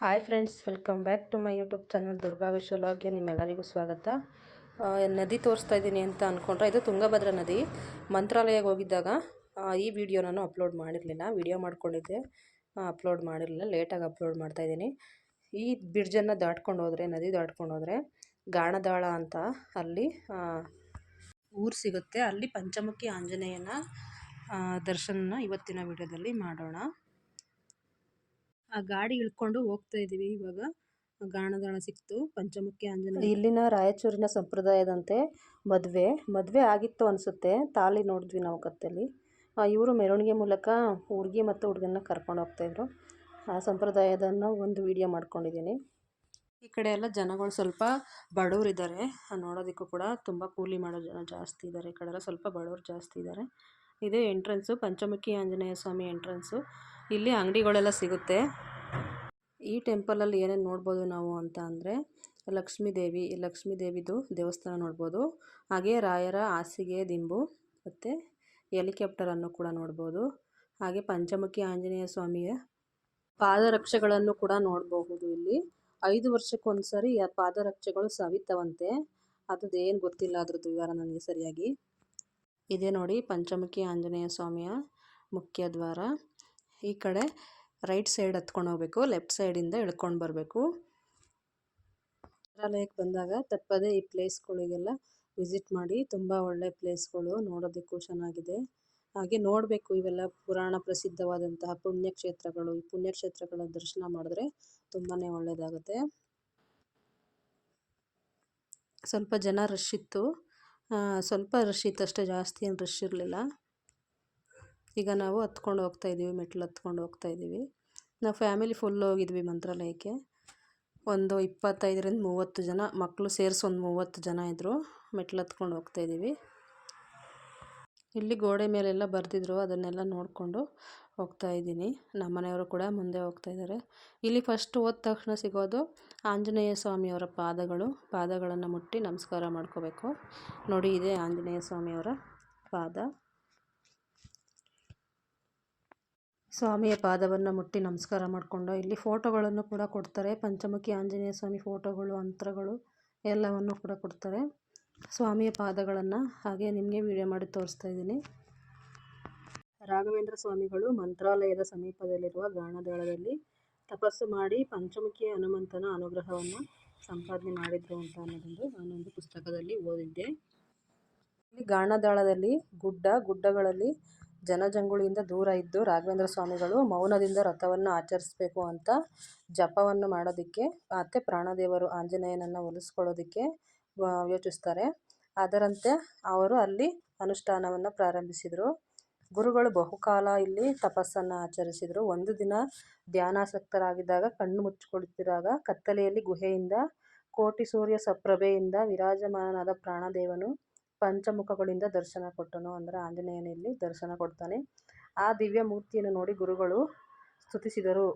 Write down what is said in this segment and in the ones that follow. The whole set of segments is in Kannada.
Hi friends, welcome back to my YouTube channel Durga ವಿಶ್ವಲಾಗ್ಗೆ ನಿಮ್ಮೆಲ್ಲರಿಗೂ ಸ್ವಾಗತ. ನದಿ ತೋರಿಸ್ತಾ ಇದ್ದೀನಿ ಅಂತ ಅಂದ್ಕೊಂಡ್ರೆ ಇದು ತುಂಗಭದ್ರಾ ನದಿ. ಮಂತ್ರಾಲಯಕ್ಕೆ ಹೋಗಿದ್ದಾಗ ಈ ವಿಡಿಯೋ ನಾನು ಅಪ್ಲೋಡ್ ಮಾಡಿರಲಿಲ್ಲ. ವಿಡಿಯೋ ಮಾಡ್ಕೊಂಡಿದ್ದೆ. ಅಪ್ಲೋಡ್ ಮಾಡಿರಲಿಲ್ಲ. ಲೇಟಾಗಿ ಅಪ್ಲೋಡ್ ಮಾಡ್ತಾ ಇದ್ದೀನಿ. ಈ ಬ್ರಿಡ್ಜನ್ನು ದಾಟ್ಕೊಂಡು ಹೋದರೆ, ನದಿ ದಾಟ್ಕೊಂಡು ಹೋದರೆ, ಗಾಣದಾಳ ಅಂತ ಅಲ್ಲಿ ಊರು ಸಿಗುತ್ತೆ. ಅಲ್ಲಿ ಪಂಚಮುಖಿ ಆಂಜನೇಯನ ದರ್ಶನ ಇವತ್ತಿನ ವಿಡಿಯೋದಲ್ಲಿ ಮಾಡೋಣ. ಆ ಗಾಡಿ ಇಳ್ಕೊಂಡು ಹೋಗ್ತಾ ಇದೀವಿ ಇವಾಗ. ಗಾಣದಾಳ ಸಿಕ್ತು, ಪಂಚಮುಖಿ ಆಂಜನೇಯ ಇಲ್ಲಿನ ರಾಯಚೂರಿನ ಸಂಪ್ರದಾಯದಂತೆ ಮದುವೆ. ಮದುವೆ ಆಗಿತ್ತು ಅನಿಸುತ್ತೆ. ತಾಳಿ ನೋಡಿದ್ವಿ ನಾವು ಕತ್ತಲ್ಲಿ. ಇವರು ಮೆರವಣಿಗೆ ಮೂಲಕ ಹುಡುಗಿ ಮತ್ತು ಹುಡುಗನ್ನ ಕರ್ಕೊಂಡು ಹೋಗ್ತಾಯಿದ್ರು ಆ ಸಂಪ್ರದಾಯದನ್ನು ಒಂದು ವಿಡಿಯೋ ಮಾಡ್ಕೊಂಡಿದ್ದೀನಿ. ಈ ಕಡೆ ಎಲ್ಲ ಜನಗಳು ಸ್ವಲ್ಪ ಬಡವರಿದ್ದಾರೆ ನೋಡೋದಕ್ಕೂ ಕೂಡ ತುಂಬ ಕೂಲಿ ಮಾಡೋ ಜನ ಜಾಸ್ತಿ ಇದ್ದಾರೆ. ಈ ಕಡೆ ಎಲ್ಲ ಸ್ವಲ್ಪ ಬಡವರು ಜಾಸ್ತಿ ಇದ್ದಾರೆ. ಇದೇ ಎಂಟ್ರೆನ್ಸು ಪಂಚಮುಖಿ ಆಂಜನೇಯ ಸ್ವಾಮಿ ಎಂಟ್ರೆನ್ಸು ಇಲ್ಲಿ ಅಂಗಡಿಗಳೆಲ್ಲ ಸಿಗುತ್ತೆ. ಈ ಟೆಂಪಲಲ್ಲಿ ಏನೇನು ನೋಡ್ಬೋದು ನಾವು ಅಂತ ಅಂದರೆ ಲಕ್ಷ್ಮೀ ದೇವಿ, ಲಕ್ಷ್ಮೀ ದೇವಿದು ದೇವಸ್ಥಾನ ನೋಡ್ಬೋದು. ಹಾಗೆ ರಾಯರ ಹಾಸಿಗೆ ದಿಂಬು ಮತ್ತು ಹೆಲಿಕಾಪ್ಟರನ್ನು ಕೂಡ ನೋಡ್ಬೋದು. ಹಾಗೆ ಪಂಚಮುಖಿ ಆಂಜನೇಯ ಸ್ವಾಮಿಯ ಪಾದರಕ್ಷೆಗಳನ್ನು ಕೂಡ ನೋಡಬಹುದು ಇಲ್ಲಿ. ಐದು ವರ್ಷಕ್ಕೊಂದ್ಸರಿ ಆ ಪಾದರಕ್ಷೆಗಳು ಸವಿತವಂತೆ. ಅದ್ರದ್ದು ಏನು ಗೊತ್ತಿಲ್ಲ ಅದ್ರದ್ದು ವಿವರ ನನಗೆ ಸರಿಯಾಗಿ. ಇದೇ ನೋಡಿ ಪಂಚಮುಖಿ ಆಂಜನೇಯ ಸ್ವಾಮಿಯ ಮುಖ್ಯ ದ್ವಾರ. ಈ ಕಡೆ ರೈಟ್ ಸೈಡ್ ಹತ್ಕೊಂಡು ಹೋಗ್ಬೇಕು, ಲೆಫ್ಟ್ ಸೈಡಿಂದ ಇಳ್ಕೊಂಡು ಬರಬೇಕು. ಮಂತ್ರಾಲಯಕ್ಕೆ ಬಂದಾಗ ತಪ್ಪದೇ ಈ ಪ್ಲೇಸ್ಗಳಿಗೆಲ್ಲ ವಿಸಿಟ್ ಮಾಡಿ, ತುಂಬ ಒಳ್ಳೆ ಪ್ಲೇಸ್ಗಳು ನೋಡೋದಕ್ಕೂ ಚೆನ್ನಾಗಿದೆ. ಹಾಗೆ ನೋಡಬೇಕು ಇವೆಲ್ಲ ಪುರಾಣ ಪ್ರಸಿದ್ಧವಾದಂತಹ ಪುಣ್ಯಕ್ಷೇತ್ರಗಳು. ಈ ಪುಣ್ಯಕ್ಷೇತ್ರಗಳ ದರ್ಶನ ಮಾಡಿದ್ರೆ ತುಂಬಾ ಒಳ್ಳೆಯದಾಗುತ್ತೆ. ಸ್ವಲ್ಪ ಜನ ರಶ್ ಇತ್ತು. ಸ್ವಲ್ಪ ರಶ್ ಇತ್ತು ಅಷ್ಟೇ ಜಾಸ್ತಿ ಏನು ರಶ್ ಇರಲಿಲ್ಲ. ಈಗ ನಾವು ಹತ್ಕೊಂಡು ಹೋಗ್ತಾ ಇದ್ದೀವಿ, ಮೆಟ್ಲು ಹತ್ಕೊಂಡು ಹೋಗ್ತಾ ಇದ್ದೀವಿ. ನಾವು ಫ್ಯಾಮಿಲಿ ಫುಲ್ ಹೋಗಿದ್ವಿ ಮಂತ್ರಾಲಯಕ್ಕೆ. ಒಂದು ಇಪ್ಪತ್ತೈದರಿಂದ ಮೂವತ್ತು ಜನ, ಮಕ್ಕಳು ಸೇರಿಸಿ ಒಂದು ಮೂವತ್ತು ಜನ ಇದ್ದರು ಮೆಟ್ಲು ಹತ್ಕೊಂಡು ಹೋಗ್ತಾ ಇದ್ದೀವಿ. ಇಲ್ಲಿ ಗೋಡೆ ಮೇಲೆಲ್ಲ ಬರೆದಿದ್ರು, ಅದನ್ನೆಲ್ಲ ನೋಡಿಕೊಂಡು ಹೋಗ್ತಾ ಇದ್ದೀನಿ. ನಮ್ಮ ಮನೆಯವರು ಕೂಡ ಮುಂದೆ ಹೋಗ್ತಾ ಇದ್ದಾರೆ. ಇಲ್ಲಿ ಫಸ್ಟ್ ಹೋದ ತಕ್ಷಣ ಸಿಗೋದು ಆಂಜನೇಯ ಸ್ವಾಮಿಯವರ ಪಾದಗಳು. ಪಾದಗಳನ್ನು ಮುಟ್ಟಿ ನಮಸ್ಕಾರ ಮಾಡ್ಕೋಬೇಕು. ನೋಡಿ, ಇದೆ ಆಂಜನೇಯ ಸ್ವಾಮಿಯವರ ಪಾದ. ಸ್ವಾಮಿಯ ಪಾದವನ್ನು ಮುಟ್ಟಿ ನಮಸ್ಕಾರ ಮಾಡಿಕೊಂಡು ಇಲ್ಲಿ ಫೋಟೋಗಳನ್ನು ಕೂಡ ಕೊಡ್ತಾರೆ. ಪಂಚಮುಖಿ ಆಂಜನೇಯ ಸ್ವಾಮಿ ಫೋಟೋಗಳು ಅಂತ್ರಗಳು ಎಲ್ಲವನ್ನು ಕೂಡ ಕೊಡ್ತಾರೆ. ಸ್ವಾಮಿಯ ಪಾದಗಳನ್ನು ಹಾಗೆ ನಿಮಗೆ ವಿಡಿಯೋ ಮಾಡಿ ತೋರಿಸ್ತಾ ಇದ್ದೀನಿ. ರಾಘವೇಂದ್ರ ಸ್ವಾಮಿಗಳು ಮಂತ್ರಾಲಯದ ಸಮೀಪದಲ್ಲಿರುವ ಗಾಣದಳದಲ್ಲಿ ತಪಸ್ಸು ಮಾಡಿ ಪಂಚಮುಖಿ ಹನುಮಂತನ ಅನುಗ್ರಹವನ್ನು ಸಂಪಾದನೆ ಮಾಡಿದ್ರು ಅಂತ ಅನ್ನೋದೊಂದು ನಾನೊಂದು ಪುಸ್ತಕದಲ್ಲಿ ಓದಿದ್ದೆ. ಇಲ್ಲಿ ಗಾಣದಾಳದಲ್ಲಿ ಗುಡ್ಡ, ಗುಡ್ಡಗಳಲ್ಲಿ ಜನಜಂಗುಳಿಯಿಂದ ದೂರ ಇದ್ದು ರಾಘವೇಂದ್ರ ಸ್ವಾಮಿಗಳು ಮೌನದಿಂದ ರಥವನ್ನು ಆಚರಿಸಬೇಕು ಅಂತ ಜಪವನ್ನು ಮಾಡೋದಕ್ಕೆ ಮತ್ತು ಪ್ರಾಣದೇವರು ಆಂಜನೇಯನನ್ನು ಒಲಿಸ್ಕೊಳ್ಳೋದಕ್ಕೆ ಯೋಚಿಸ್ತಾರೆ. ಅದರಂತೆ ಅವರು ಅಲ್ಲಿ ಅನುಷ್ಠಾನವನ್ನು ಪ್ರಾರಂಭಿಸಿದರು. ಗುರುಗಳು ಬಹುಕಾಲ ಇಲ್ಲಿ ತಪಸ್ಸನ್ನು ಆಚರಿಸಿದರು. ಒಂದು ದಿನ ಧ್ಯಾನಾಸಕ್ತರಾಗಿದ್ದಾಗ, ಕಣ್ಣು ಮುಚ್ಚಿಕೊಳ್ಳುತ್ತಿರುವಾಗ ಕತ್ತಲೆಯಲ್ಲಿ ಗುಹೆಯಿಂದ ಕೋಟಿ ಸೂರ್ಯ ಸಪ್ರಭೆಯಿಂದ ವಿರಾಜಮಾನನಾದ ಪ್ರಾಣದೇವನು ಪಂಚಮುಖಗಳಿಂದ ದರ್ಶನ ಕೊಟ್ಟನು ಅಂದರೆ ಆಂಜನೇಯನಲ್ಲಿ ದರ್ಶನ ಕೊಡ್ತಾನೆ. ಆ ದಿವ್ಯ ಮೂರ್ತಿಯನ್ನು ನೋಡಿ ಗುರುಗಳು ಸ್ತುತಿಸಿದರು.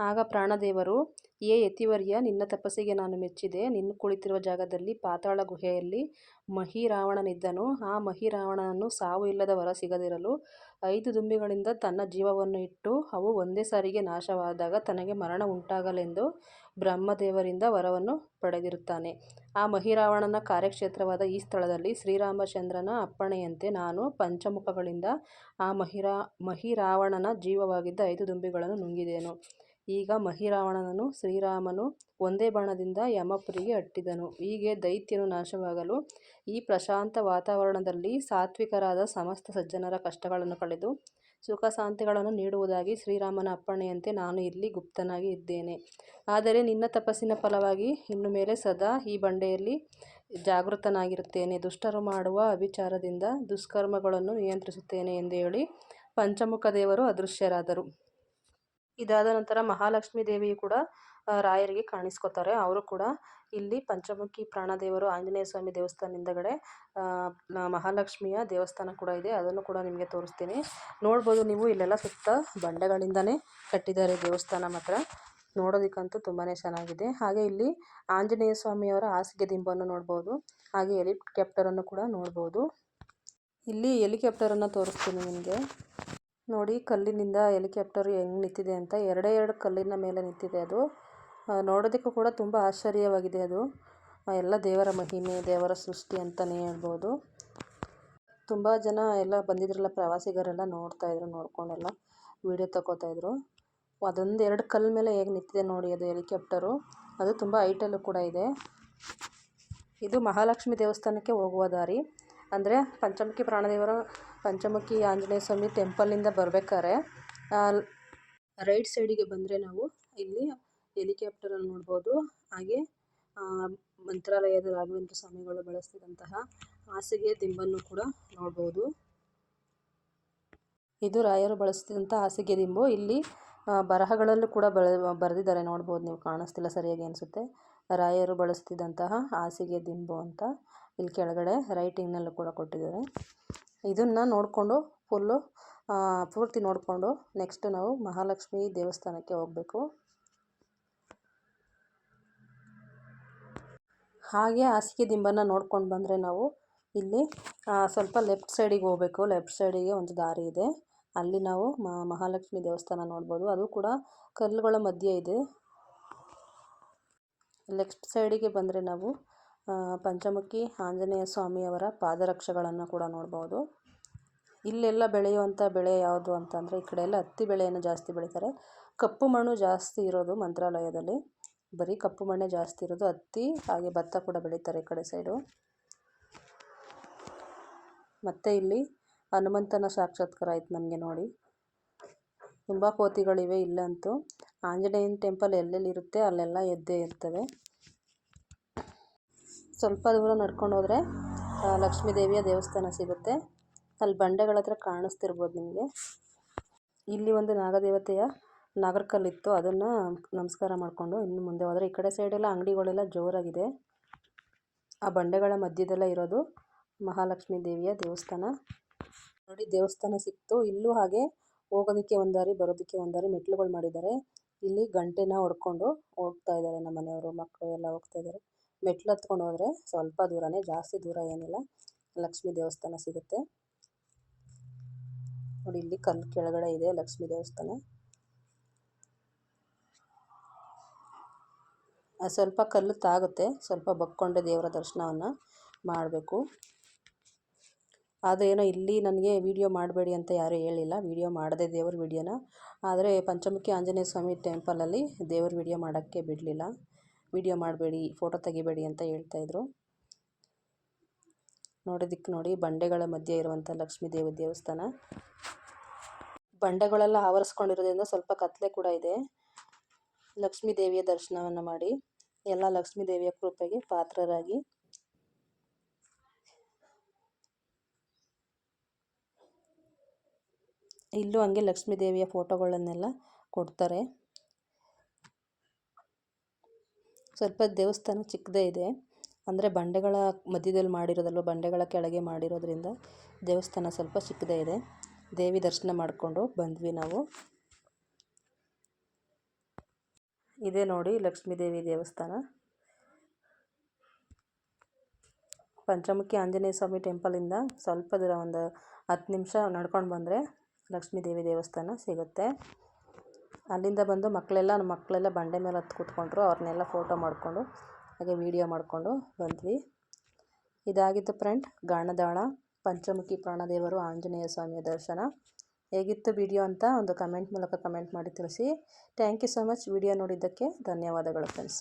ಆಗ ಪ್ರಾಣದೇವರು, ಏ ಯತಿವರ್ಯ, ನಿನ್ನ ತಪಸ್ಸಿಗೆ ನಾನು ಮೆಚ್ಚಿದೆ. ನಿನ್ನ ಕುಳಿತಿರುವ ಜಾಗದಲ್ಲಿ ಪಾತಾಳ ಗುಹೆಯಲ್ಲಿ ಮಹಿರಾವಣನಿದ್ದನು. ಆ ಮಹಿರಾವಣನನ್ನು ಸಾವು ಇಲ್ಲದ ವರ ಸಿಗದಿರಲು ಐದು ದುಂಬಿಗಳಿಂದ ತನ್ನ ಜೀವವನ್ನು ಇಟ್ಟು ಅವು ಒಂದೇ ಸಾರಿಗೆ ನಾಶವಾದಾಗ ತನಗೆ ಮರಣ ಉಂಟಾಗಲೆಂದು ಬ್ರಹ್ಮದೇವರಿಂದ ವರವನ್ನು ಪಡೆದಿರುತ್ತಾನೆ. ಆ ಮಹಿರಾವಣನ ಕಾರ್ಯಕ್ಷೇತ್ರವಾದ ಈ ಸ್ಥಳದಲ್ಲಿ ಶ್ರೀರಾಮಚಂದ್ರನ ಅಪ್ಪಣೆಯಂತೆ ನಾನು ಪಂಚಮುಖಗಳಿಂದ ಆ ಮಹಿರಾ, ಮಹಿರಾವಣನ ಜೀವವಾಗಿದ್ದ ಐದು ದುಂಬಿಗಳನ್ನು ನುಂಗಿದೆನು. ಈಗ ಮಹಿರಾವಣನನ್ನು ಶ್ರೀರಾಮನು ಒಂದೇ ಬಾಣದಿಂದ ಯಮಪುರಿಗೆ ಅಟ್ಟಿದನು. ಹೀಗೆ ದೈತ್ಯನು ನಾಶವಾಗಲು ಈ ಪ್ರಶಾಂತ ವಾತಾವರಣದಲ್ಲಿ ಸಾತ್ವಿಕರಾದ ಸಮಸ್ತ ಸಜ್ಜನರ ಕಷ್ಟಗಳನ್ನು ಕಳೆದು ಸುಖ ಶಾಂತಿಗಳನ್ನು ನೀಡುವುದಾಗಿ ಶ್ರೀರಾಮನ ಅಪ್ಪಣೆಯಂತೆ ನಾನು ಇಲ್ಲಿ ಗುಪ್ತನಾಗಿ ಇದ್ದೇನೆ. ಆದರೆ ನಿನ್ನ ತಪಸ್ಸಿನ ಫಲವಾಗಿ ಇನ್ನು ಮೇಲೆ ಸದಾ ಈ ಬಂಡೆಯಲ್ಲಿ ಜಾಗೃತನಾಗಿರುತ್ತೇನೆ. ದುಷ್ಟರು ಮಾಡುವ ಅವಿಚಾರದಿಂದ ದುಷ್ಕರ್ಮಗಳನ್ನು ನಿಯಂತ್ರಿಸುತ್ತೇನೆ ಎಂದು ಹೇಳಿ ಪಂಚಮುಖ ದೇವರು ಅದೃಶ್ಯರಾದರು. ಇದಾದ ನಂತರ ಮಹಾಲಕ್ಷ್ಮೀ ದೇವಿಯು ಕೂಡ ರಾಯರಿಗೆ ಕಾಣಿಸ್ಕೋತಾರೆ. ಅವರು ಕೂಡ ಇಲ್ಲಿ ಪಂಚಮುಖಿ ಪ್ರಾಣದೇವರು ಆಂಜನೇಯ ಸ್ವಾಮಿ ದೇವಸ್ಥಾನ ಹಿಂದಗಡೆ ಮಹಾಲಕ್ಷ್ಮಿಯ ದೇವಸ್ಥಾನ ಕೂಡ ಇದೆ. ಅದನ್ನು ಕೂಡ ನಿಮಗೆ ತೋರಿಸ್ತೀನಿ. ನೋಡ್ಬೋದು ನೀವು, ಇಲ್ಲೆಲ್ಲ ಸುತ್ತ ಬಂಡೆಗಳಿಂದನೇ ಕಟ್ಟಿದ್ದಾರೆ ದೇವಸ್ಥಾನ ಮಾತ್ರ. ನೋಡೋದಕ್ಕಂತೂ ತುಂಬಾ ಚೆನ್ನಾಗಿದೆ. ಹಾಗೆ ಇಲ್ಲಿ ಆಂಜನೇಯ ಸ್ವಾಮಿಯವರ ಹಾಸಿಗೆ ದಿಂಬನ್ನು ನೋಡ್ಬೋದು. ಹಾಗೆ ಹೆಲಿಕಾಪ್ಟರನ್ನು ಕೂಡ ನೋಡ್ಬೋದು. ಇಲ್ಲಿ ಹೆಲಿಕಾಪ್ಟರನ್ನು ತೋರಿಸ್ತೀನಿ ನಿಮಗೆ. ನೋಡಿ, ಕಲ್ಲಿನಿಂದ ಹೆಲಿಕಾಪ್ಟರ್ ಹೆಂಗ್ ನಿಂತಿದೆ ಅಂತ. ಎರಡೇ ಎರಡು ಕಲ್ಲಿನ ಮೇಲೆ ನಿಂತಿದೆ ಅದು. ನೋಡೋದಕ್ಕೂ ಕೂಡ ತುಂಬ ಆಶ್ಚರ್ಯವಾಗಿದೆ ಅದು. ಎಲ್ಲ ದೇವರ ಮಹಿಮೆ, ದೇವರ ಸೃಷ್ಟಿ ಅಂತಲೇ ಹೇಳ್ಬೋದು. ತುಂಬ ಜನ ಎಲ್ಲ ಬಂದಿದ್ರಲ್ಲ, ಪ್ರವಾಸಿಗರೆಲ್ಲ ನೋಡ್ತಾ ಇದ್ರು, ನೋಡ್ಕೊಂಡೆಲ್ಲ ವೀಡಿಯೋ ತಗೋತಾ ಇದ್ರು. ಅದೊಂದು ಎರಡು ಕಲ್ಲು ಮೇಲೆ ಹೇಗೆ ನಿಂತಿದೆ ನೋಡಿ ಅದು ಹೆಲಿಕಾಪ್ಟರು. ಅದು ತುಂಬ ಹೈಟಲ್ಲೂ ಕೂಡ ಇದೆ. ಇದು ಮಹಾಲಕ್ಷ್ಮಿ ದೇವಸ್ಥಾನಕ್ಕೆ ಹೋಗುವ ದಾರಿ. ಅಂದರೆ ಪಂಚಮುಖಿ ಪ್ರಾಣದೇವರ ಪಂಚಮುಖಿ ಆಂಜನೇಯ ಸ್ವಾಮಿ ಟೆಂಪಲಿಂದ ಬರ್ಬೇಕಾದ್ರೆ ರೈಟ್ ಸೈಡಿಗೆ ಬಂದರೆ ನಾವು ಇಲ್ಲಿ ಹೆಲಿಕಾಪ್ಟರನ್ನು ನೋಡ್ಬೋದು. ಹಾಗೆ ಮಂತ್ರಾಲಯದ ರಾಘವೇಂದ್ರ ಸ್ವಾಮಿಗಳು ಬಳಸ್ತಿದ್ದಂತಹ ಹಾಸಿಗೆ ದಿಂಬನ್ನು ಕೂಡ ನೋಡ್ಬೋದು. ಇದು ರಾಯರು ಬಳಸ್ತಿದ್ದಂಥ ಹಾಸಿಗೆ ದಿಂಬು. ಇಲ್ಲಿ ಬರಹಗಳಲ್ಲೂ ಕೂಡ ಬಳ, ಬರೆದಿದ್ದಾರೆ. ನೋಡ್ಬೋದು ನೀವು, ಕಾಣಿಸ್ತಿಲ್ಲ ಸರಿಯಾಗಿ ಅನಿಸುತ್ತೆ. ರಾಯರು ಬಳಸ್ತಿದ್ದಂತಹ ಹಾಸಿಗೆ ದಿಂಬು ಅಂತ ಇಲ್ಲಿ ಕೆಳಗಡೆ ರೈಟಿಂಗ್ನಲ್ಲೂ ಕೂಡ ಕೊಟ್ಟಿದ್ದಾರೆ. ಇದನ್ನು ನೋಡಿಕೊಂಡು ಫುಲ್ಲು ಪೂರ್ತಿ ನೋಡಿಕೊಂಡು ನೆಕ್ಸ್ಟ್ ನಾವು ಮಹಾಲಕ್ಷ್ಮಿ ದೇವಸ್ಥಾನಕ್ಕೆ ಹೋಗಬೇಕು. ಹಾಗೆ ಹಾಸಿಗೆ ದಿಂಬನ್ನು ನೋಡ್ಕೊಂಡು ಬಂದರೆ ನಾವು ಇಲ್ಲಿ ಸ್ವಲ್ಪ ಲೆಫ್ಟ್ ಸೈಡಿಗೆ ಹೋಗಬೇಕು. ಲೆಫ್ಟ್ ಸೈಡಿಗೆ ಒಂದು ದಾರಿ ಇದೆ. ಅಲ್ಲಿ ನಾವು ಮಹಾಲಕ್ಷ್ಮಿ ದೇವಸ್ಥಾನ ನೋಡ್ಬೋದು. ಅದು ಕೂಡ ಕಲ್ಲುಗಳ ಮಧ್ಯೆ ಇದೆ. ಲೆಫ್ಟ್ ಸೈಡಿಗೆ ಬಂದರೆ ನಾವು ಪಂಚಮುಖಿ ಆಂಜನೇಯ ಸ್ವಾಮಿಯವರ ಪಾದರಕ್ಷೆಗಳನ್ನು ಕೂಡ ನೋಡ್ಬೋದು. ಇಲ್ಲೆಲ್ಲ ಬೆಳೆಯುವಂಥ ಬೆಳೆ ಯಾವುದು ಅಂತಂದರೆ ಈ ಕಡೆ ಎಲ್ಲ ಹತ್ತಿ ಬೆಳೆಯನ್ನು ಜಾಸ್ತಿ ಬೆಳೀತಾರೆ. ಕಪ್ಪು ಮಣ್ಣು ಜಾಸ್ತಿ ಇರೋದು ಮಂತ್ರಾಲಯದಲ್ಲಿ. ಬರೀ ಕಪ್ಪು ಮಣ್ಣೇ ಜಾಸ್ತಿ ಇರೋದು, ಹತ್ತಿ ಹಾಗೆ ಭತ್ತ ಕೂಡ ಬೆಳೀತಾರೆ ಈ ಕಡೆ ಸೈಡು. ಮತ್ತು ಇಲ್ಲಿ ಹನುಮಂತನ ಸಾಕ್ಷಾತ್ಕಾರ ಆಯಿತು ನಮಗೆ ನೋಡಿ. ತುಂಬ ಕೋತಿಗಳಿವೆ ಇಲ್ಲಂತೂ. ಆಂಜನೇಯನ ಟೆಂಪಲ್ ಎಲ್ಲೆಲ್ಲಿರುತ್ತೆ ಅಲ್ಲೆಲ್ಲ ಎದ್ದೇ ಇರ್ತವೆ. ಸ್ವಲ್ಪ ದೂರ ನಡ್ಕೊಂಡು ಹೋದರೆ ಲಕ್ಷ್ಮೀ ದೇವಿಯ ದೇವಸ್ಥಾನ ಸಿಗುತ್ತೆ. ಅಲ್ಲಿ ಬಂಡೆಗಳ ಹತ್ರ ಕಾಣಿಸ್ತಿರ್ಬೋದು ನಿಮಗೆ. ಇಲ್ಲಿ ಒಂದು ನಾಗದೇವತೆಯ ನಾಗರಕಲ್ಲಿತ್ತು. ಅದನ್ನು ನಮಸ್ಕಾರ ಮಾಡಿಕೊಂಡು ಇನ್ನು ಮುಂದೆ ಹೋದರೆ ಈ ಕಡೆ ಸೈಡೆಲ್ಲ ಅಂಗಡಿಗಳೆಲ್ಲ ಜೋರಾಗಿದೆ. ಆ ಬಂಡೆಗಳ ಮಧ್ಯದಲ್ಲೇ ಇರೋದು ಮಹಾಲಕ್ಷ್ಮೀ ದೇವಿಯ ದೇವಸ್ಥಾನ. ನೋಡಿ, ದೇವಸ್ಥಾನ ಸಿಕ್ತು. ಇಲ್ಲೂ ಹಾಗೆ ಹೋಗೋದಕ್ಕೆ ಒಂದಾರಿ ದಾರಿ, ಬರೋದಕ್ಕೆ ಒಂದಾರಿ ದಾರಿ ಮೆಟ್ಲುಗಳು ಮಾಡಿದ್ದಾರೆ. ಇಲ್ಲಿ ಗಂಟೆನ ಹೊಡ್ಕೊಂಡು ಹೋಗ್ತಾ ಇದ್ದಾರೆ ನಮ್ಮ ಮನೆಯವರು, ಮಕ್ಕಳು ಎಲ್ಲ ಹೋಗ್ತಾ ಇದ್ದಾರೆ. ಮೆಟ್ಲು ಹತ್ಕೊಂಡು ಹೋದರೆ ಸ್ವಲ್ಪ ದೂರನೇ, ಜಾಸ್ತಿ ದೂರ ಏನಿಲ್ಲ. ಲಕ್ಷ್ಮೀ ದೇವಸ್ಥಾನ ಸಿಗುತ್ತೆ. ನೋಡಿ, ಇಲ್ಲಿ ಕಲ್ಲು ಕೆಳಗಡೆ ಇದೆ ಲಕ್ಷ್ಮೀ ದೇವಸ್ಥಾನ. ಸ್ವಲ್ಪ ಕಲ್ಲು ತಾಗುತ್ತೆ. ಸ್ವಲ್ಪ ಬಕ್ಕೊಂಡೆ ದೇವರ ದರ್ಶನವನ್ನು ಮಾಡಬೇಕು. ಆದರೆ ಏನೋ ಇಲ್ಲಿ ನನಗೆ ವಿಡಿಯೋ ಮಾಡಬೇಡಿ ಅಂತ ಯಾರೂ ಹೇಳಿಲ್ಲ. ವಿಡಿಯೋ ಮಾಡದೆ ದೇವ್ರ ವಿಡಿಯೋನ. ಆದರೆ ಪಂಚಮುಖಿ ಆಂಜನೇಯ ಸ್ವಾಮಿ ಟೆಂಪಲಲ್ಲಿ ದೇವ್ರ ವಿಡಿಯೋ ಮಾಡೋಕ್ಕೆ ಬಿಡಲಿಲ್ಲ. ವಿಡಿಯೋ ಮಾಡಬೇಡಿ, ಫೋಟೋ ತೆಗಿಬೇಡಿ ಅಂತ ಹೇಳ್ತಾಯಿದ್ರು ನೋಡೋದಕ್ಕೆ ನೋಡಿ ಬಂಡೆಗಳ ಮಧ್ಯೆ ಇರುವಂಥ ಲಕ್ಷ್ಮೀ ದೇವಿ ದೇವಸ್ಥಾನ. ಬಂಡೆಗಳೆಲ್ಲ ಆವರಿಸ್ಕೊಂಡಿರೋದ್ರಿಂದ ಸ್ವಲ್ಪ ಕತ್ತಲೆ ಕೂಡ ಇದೆ. ಲಕ್ಷ್ಮೀ ದೇವಿಯ ದರ್ಶನವನ್ನು ಮಾಡಿ, ಎಲ್ಲ ಲಕ್ಷ್ಮೀ ದೇವಿಯ ಕೃಪೆಗೆ ಪಾತ್ರರಾಗಿ. ಇಲ್ಲೂ ಹಂಗೆ ಲಕ್ಷ್ಮೀ ದೇವಿಯ ಫೋಟೋಗಳನ್ನೆಲ್ಲ ಕೊಡ್ತಾರೆ. ಸ್ವಲ್ಪ ದೇವಸ್ಥಾನ ಚಿಕ್ಕದೇ ಇದೆ. ಅಂದರೆ ಬಂಡೆಗಳ ಮಧ್ಯದಲ್ಲಿ ಮಾಡಿರೋದಲ್ವ, ಬಂಡೆಗಳ ಕೆಳಗೆ ಮಾಡಿರೋದ್ರಿಂದ ದೇವಸ್ಥಾನ ಸ್ವಲ್ಪ ಚಿಕ್ಕದೇ ಇದೆ. ದೇವಿ ದರ್ಶನ ಮಾಡಿಕೊಂಡು ಬಂದ್ವಿ ನಾವು. ಇದೇ ನೋಡಿ ಲಕ್ಷ್ಮೀ ದೇವಿ ದೇವಸ್ಥಾನ. ಪಂಚಮುಖಿ ಆಂಜನೇಯ ಸ್ವಾಮಿ ಟೆಂಪಲಿಂದ ಸ್ವಲ್ಪ ದೂರ ಒಂದು ಹತ್ತು ನಿಮಿಷ ನಡ್ಕೊಂಡು ಬಂದರೆ ಲಕ್ಷ್ಮೀ ದೇವಿ ದೇವಸ್ಥಾನ ಸಿಗುತ್ತೆ. ಅಲ್ಲಿಂದ ಬಂದು ಮಕ್ಕಳೆಲ್ಲ, ನಮ್ಮ ಮಕ್ಕಳೆಲ್ಲ ಬಂಡೆ ಮೇಲೆ ಹತ್ತು ಕೂತ್ಕೊಂಡ್ರು. ಅವ್ರನ್ನೆಲ್ಲ ಫೋಟೋ ಮಾಡಿಕೊಂಡು, ಹಾಗೆ ವೀಡಿಯೋ ಮಾಡಿಕೊಂಡು ಬಂದ್ವಿ. ಇದಾಗಿತ್ತು ಫ್ರೆಂಡ್ ಗಾಣದಾಳ, ಪಂಚಮುಖಿ ಪ್ರಾಣದೇವರು, ಆಂಜನೇಯ ಸ್ವಾಮಿಯ ದರ್ಶನ. ಹೇಗಿತ್ತು ವಿಡಿಯೋ ಅಂತ ಒಂದು ಕಮೆಂಟ್ ಮೂಲಕ ಕಮೆಂಟ್ ಮಾಡಿ ತಿಳಿಸಿ. Thank you so much video ನೋಡಿದ್ದಕ್ಕೆ ಧನ್ಯವಾದಗಳು ಫ್ರೆಂಡ್ಸ್